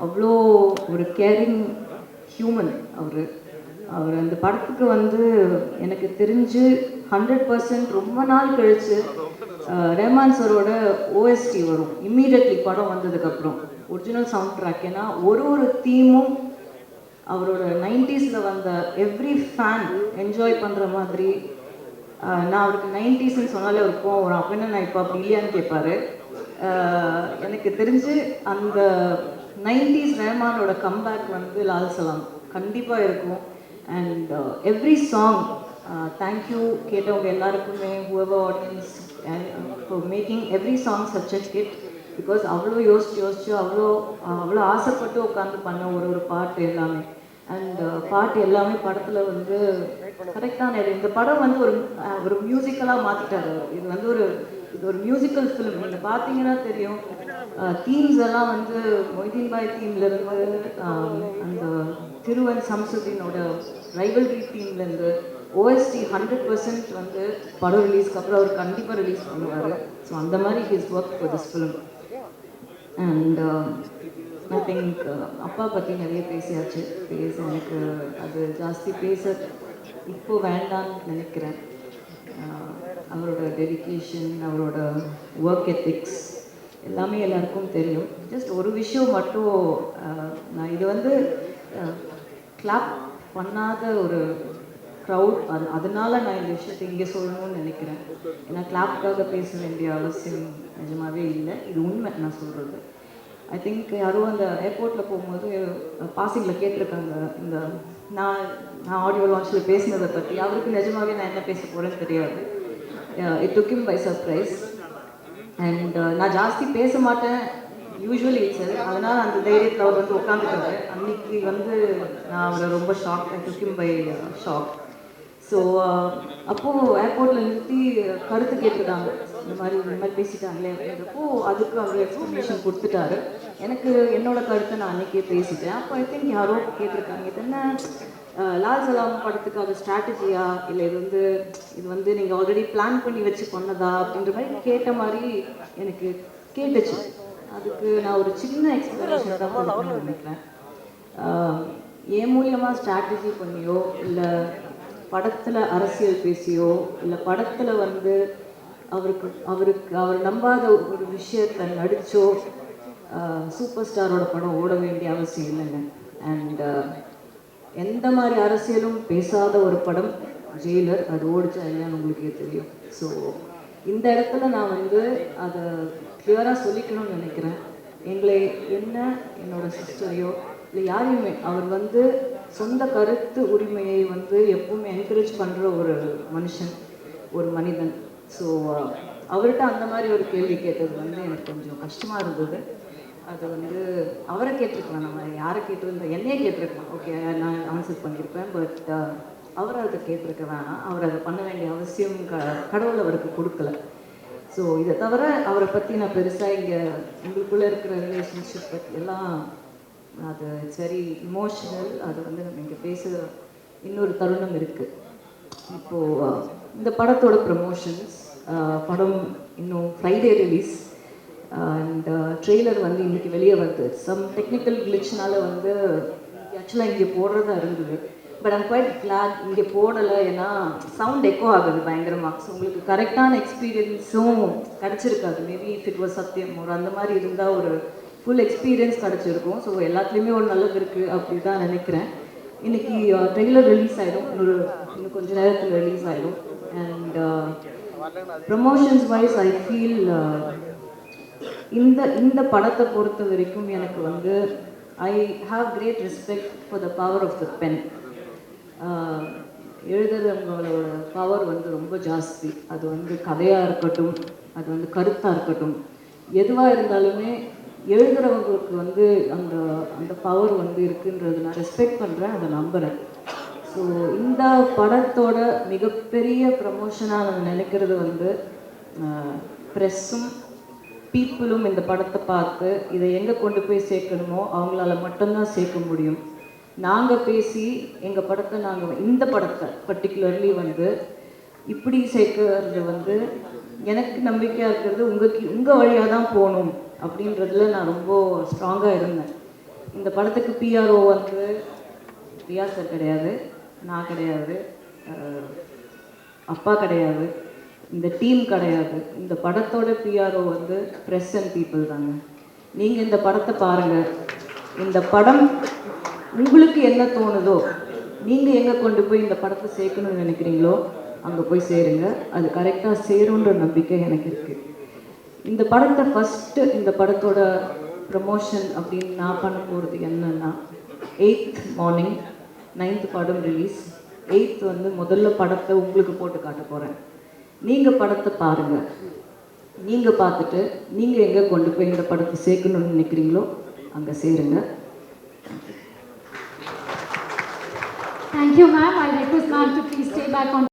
அவ்வளோ ஒரு carrying human அவர். அவர் அந்த படத்துக்கு வந்து எனக்கு தெரிஞ்சு ஹண்ட்ரட் பர்சன்ட் ரொம்ப நாள் கழித்து அஹ், ரஹ்மான் சரோட ஓஎஸ்டி வரும். இம்மீடியட்லி படம் வந்ததுக்கப்புறம் ஒரிஜினல் சவுண்ட் ட்ராக் ஏன்னா ஒரு ஒரு தீமும் அவரோட நைன்டிஸில் வந்த எவ்ரி ஃபேன் என்ஜாய் பண்ணுற மாதிரி நான் அவருக்கு நைன்டிஸ்ன்னு சொன்னாலே ஒரு வரும். அப்போ என்ன நான் இப்போ அப்படி இல்லையான்னு கேட்பாரு எனக்கு தெரிஞ்சு அந்த நைன்டிஸ் ரஹ்மானோட கம்பேக் வந்து லால் சலாம். கண்டிப்பாக இருக்கும். அண்ட் எவ்ரி சாங் தேங்க்யூ கேட்டவங்க எல்லாருக்குமே whoever audience for making every song such a hit because அவ்வளோ யோசிச்சு யோசிச்சு அவ்வளோ அவ்வளோ ஆசைப்பட்டு உட்காந்து பண்ண ஒரு ஒரு பாட்டு எல்லாமே. அண்ட் uh, பாட்டு எல்லாமே படத்தில் வந்து கரெக்டான இது இந்த படம் வந்து ஒரு ஒரு மியூசிக்கலாக மாற்றிட்டாரு இது வந்து ஒரு இது ஒரு மியூசிக்கல் ஃபிலிம் நீங்கள் பார்த்தீங்கன்னா தெரியும். தீம்ஸ் எல்லாம் வந்து மொய்தீன் பாய் தீம்லேருந்து அந்த திருவன் சம்சுதீனோட ரைவல்ரி தீம்லேருந்து ஓஎஸ்டி ஹண்ட்ரட் பர்சன்ட் வந்து படம் ரிலீஸ்க்கு அப்புறம் அவர் கண்டிப்பாக ரிலீஸ் பண்ணுவார். ஸோ அந்த மாதிரி his work for this film and I think அப்பா பற்றி நிறைய பேசியாச்சு. பேச எனக்கு அது ஜாஸ்தி பேச இப்போ வேண்டாம்னு நினைக்கிறேன். அவரோட டெடிக்கேஷன் அவரோட ஒர்க் எத்திக்ஸ் எல்லாமே எல்லாருக்கும் தெரியும். ஜஸ்ட் ஒரு விஷயம் மட்டும் நான் இது வந்து கிளாப் பண்ணாத ஒரு க்ரௌட் அது அதனால நான் இந்த விஷயத்தை இங்கே சொல்லணும்னு நினைக்கிறேன். ஏன்னா கிளாப்புக்காக பேச வேண்டிய அவசியம் நிஜமாவே இல்லை. இது உண்மை நான் சொல்கிறது ஐ திங்க் யாரோ அந்த ஏர்போர்ட்டில் போகும்போது பாசிங்கில் கேட்டிருக்காங்க. இந்த நான் நான் ஆடியோ லான்ச்சில் பேசினதை பற்றி அவருக்கு நிஜமாகவே நான் என்ன பேச போகிறேன்னு தெரியாது. It took him by surprise and நான் ஜாஸ்தி பேச மாட்டேன். யூஸ்வலி சார் அதனால் அந்த தைரியத்தில் அவர் வந்து உட்காந்துட்டாரு அன்னைக்கு வந்து நான் அவரை ரொம்ப shock took him by shock so அப்போது ஏர்போர்ட்டில் நிறுத்தி uh, கருத்து கேட்டிருக்காங்க இந்த மாதிரி இந்த மாதிரி பேசிட்டாங்களே அப்படின்றப்போ அதுக்கு அவர் எக்ஸ்ப்ளனேஷன் கொடுத்துட்டாரு. எனக்கு என்னோட கருத்தை நான் அன்றைக்கே பேசிட்டேன். அப்போ ஐ திங்க் யாரோ கேட்டிருக்காங்க. இது என்ன? லால் சலாம் படத்துக்கு அது ஸ்ட்ராட்டஜியா இல்லை இது வந்து இது வந்து நீங்கள் ஆல்ரெடி பிளான் பண்ணி வச்சு பண்ணதா அப்படின்ற மாதிரி கேட்ட மாதிரி எனக்கு கேட்டுச்சு. அதுக்கு நான் ஒரு சின்ன எக்ஸ்ப்ளனேஷன் தான் நினைக்கிறேன். என் மூலியமாக ஸ்ட்ராட்டஜி பண்ணியோ இல்லை படத்தில் அரசியல் பேசியோ இல்லை படத்தில் வந்து அவருக்கு அவருக்கு அவர் நம்பாத ஒரு விஷயத்தை நடித்தோ சூப்பர் ஸ்டாரோட படம் ஓட வேண்டிய அவசியம் இல்லைங்க. அண்ட் எந்த மாதிரி அரசியலும் பேசாத ஒரு படம் ஜெயிலர் அது ஓடிச்சா என்னன்னு உங்களுக்கே தெரியும். ஸோ இந்த இடத்துல நான் வந்து அதை கிளியராக சொல்லிக்கணும்னு நினைக்கிறேன். எங்களை என்ன என்னோட சிஸ்டரையோ இல்லை யாரையுமே அவர் வந்து சொந்த கருத்து உரிமையை வந்து எப்பவுமே என்கரேஜ் பண்ணுற ஒரு மனுஷன் ஒரு மனிதன். ஸோ அவர்கிட்ட அந்த மாதிரி ஒரு கேள்வி கேட்டது வந்து எனக்கு கொஞ்சம் கஷ்டமாக இருந்தது. அது வந்து அவரை கேட்டிருக்கலாம். நம்ம யாரை கேட்டிருந்தோம் என்னையே கேட்டிருக்கலாம். ஓகே நான் ஆன்சர் பண்ணியிருப்பேன் பட் அவர் அதை கேட்டிருக்க வேணாம். அவர் அதை பண்ண வேண்டிய அவசியம் க கடவுள் அவருக்கு கொடுக்கல. ஸோ இதை தவிர அவரை பற்றி நான் பெருசாக இங்கே உங்களுக்குள்ளே இருக்கிற ரிலேஷன்ஷிப் பற்றி எல்லாம் அது இட்ஸ் வெரி இமோஷனல் அது வந்து நம்ம இங்கே பேச இன்னொரு தருணம் இருக்குது இப்போது இந்த படத்தோட ப்ரமோஷன்ஸ் படம் இன்னும் Friday release and trailer uh, வந்து இன்னைக்கு வெளியே வருது. சம் டெக்னிக்கல் கிளிச்னால வந்து ஆக்சுவலாக இங்கே போடுறதா இருந்தது. பட் ஐம் குவைட் கிளாட் இங்கே போடலை. ஏன்னா சவுண்ட் எக்கோ ஆகுது பயங்கரமாக ஸோ உங்களுக்கு கரெக்டான எக்ஸ்பீரியன்ஸும் கிடச்சிருக்காது. Maybe if it was Sathyam ஒரு அந்த மாதிரி இருந்தால் ஒரு ஃபுல் எக்ஸ்பீரியன்ஸ் கிடச்சிருக்கும். ஸோ எல்லாத்துலேயுமே ஒரு நல்லது இருக்குது அப்படி தான் நினைக்கிறேன். இன்றைக்கி ட்ரெய்லர் uh, ரிலீஸ் ஆகிடும் இன்னொரு இன்னும் கொஞ்ச நேரத்தில் ரிலீஸ் ஆகிடும் and promotions wise I feel இந்த இந்த படத்தை பொறுத்த வரைக்கும் எனக்கு வந்து I have great respect for the power of the pen எழுதுறவங்களோட power வந்து ரொம்ப ஜாஸ்தி. அது வந்து கதையாக இருக்கட்டும் அது வந்து கருத்தாக இருக்கட்டும். எதுவாக இருந்தாலுமே எழுதுறவங்களுக்கு வந்து அந்த அந்த பவர் வந்து இருக்குன்றது நான் ரெஸ்பெக்ட் பண்ணுறேன் அதை நம்புகிறேன் ஸோ இந்த படத்தோட மிகப்பெரிய ப்ரமோஷனாக நான் நினைக்கிறது வந்து ப்ரெஸ்ஸும் பீப்புளும் இந்த படத்தை பார்த்து இதை எங்கே கொண்டு போய் சேர்க்கணுமோ அவங்களால மட்டும்தான் சேர்க்க முடியும். நாங்கள் பேசி எங்கள் படத்தை நாங்கள் இந்த படத்தை பர்டிகுலர்லி வந்து இப்படி சேர்க்கறது வந்து எனக்கு நம்பிக்கையாக இருக்கிறது உங்கள் உங்கள் வழியாக தான் போகணும் அப்படின்றதுல நான் ரொம்ப ஸ்ட்ராங்காக இருந்தேன். இந்த படத்துக்கு பிஆர்ஓ வந்து ரியா சார் கிடையாது நான் கிடையாது அப்பா கிடையாது. இந்த டீம் கிடையாது. இந்த படத்தோட பிஆர்ஓ வந்து ப்ரெஸ் அண்ட் பீப்புள் தாங்க. நீங்கள் இந்த படத்தை பாருங்கள் இந்த படம் உங்களுக்கு என்ன தோணுதோ நீங்கள் எங்கே கொண்டு போய் இந்த படத்தை சேர்க்கணும்னு நினைக்கிறீங்களோ அங்கே போய் சேருங்க. அது கரெக்டாக சேருன்ற நம்பிக்கை எனக்கு இருக்குது இந்த படத்தை ஃபஸ்ட்டு இந்த படத்தோட ப்ரமோஷன் அப்படின்னு நான் பண்ண போகிறது என்னன்னா எயித் மார்னிங் நைன்த் படம் ரிலீஸ் எயித் வந்து முதல்ல படத்தை உங்களுக்கு போட்டு காட்ட போகிறேன் நீங்கள் படத்தை பாருங்கள் நீங்கள் பார்த்துட்டு நீங்கள் எங்கே கொண்டு போய் இந்த படத்தை சேர்க்கணும்னு நினைக்கிறீங்களோ அங்கே சேருங்க Thank you, ma'am. I request ma'am to please stay back on